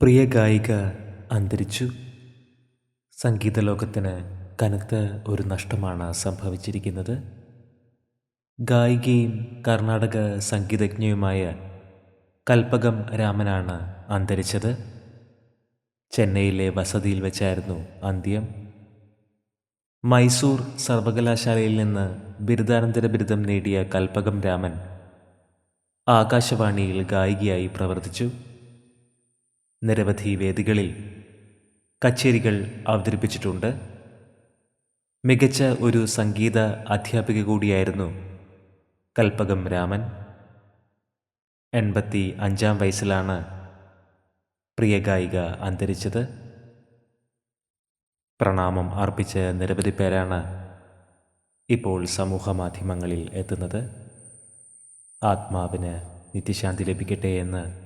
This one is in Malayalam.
പ്രിയ ഗായിക അന്തരിച്ചു. സംഗീത ലോകത്തിന് കനത്ത ഒരു നഷ്ടമാണ് സംഭവിച്ചിരിക്കുന്നത്. ഗായികയും കർണാടക സംഗീതജ്ഞയുമായ കൽപ്പകം രാമനാണ് അന്തരിച്ചത്. ചെന്നൈയിലെ വസതിയിൽ വെച്ചായിരുന്നു അന്ത്യം. മൈസൂർ സർവകലാശാലയിൽ നിന്ന് ബിരുദാനന്തര ബിരുദം നേടിയ കൽപ്പകം രാമൻ ആകാശവാണിയിൽ ഗായികയായി പ്രവർത്തിച്ചു. നിരവധി വേദികളിൽ കച്ചേരികൾ അവതരിപ്പിച്ചിട്ടുണ്ട്. മികച്ച ഒരു സംഗീത അധ്യാപിക കൂടിയായിരുന്നു കൽപ്പകം രാമൻ. എൺപത്തി അഞ്ചാം വയസ്സിലാണ് പ്രിയ ഗായിക അന്തരിച്ചത്. പ്രണാമം അർപ്പിച്ച നിരവധി പേരാണ് ഇപ്പോൾ സമൂഹ മാധ്യമങ്ങളിൽ എത്തുന്നത്. ആത്മാവിന് നിത്യശാന്തി ലഭിക്കട്ടെ എന്ന്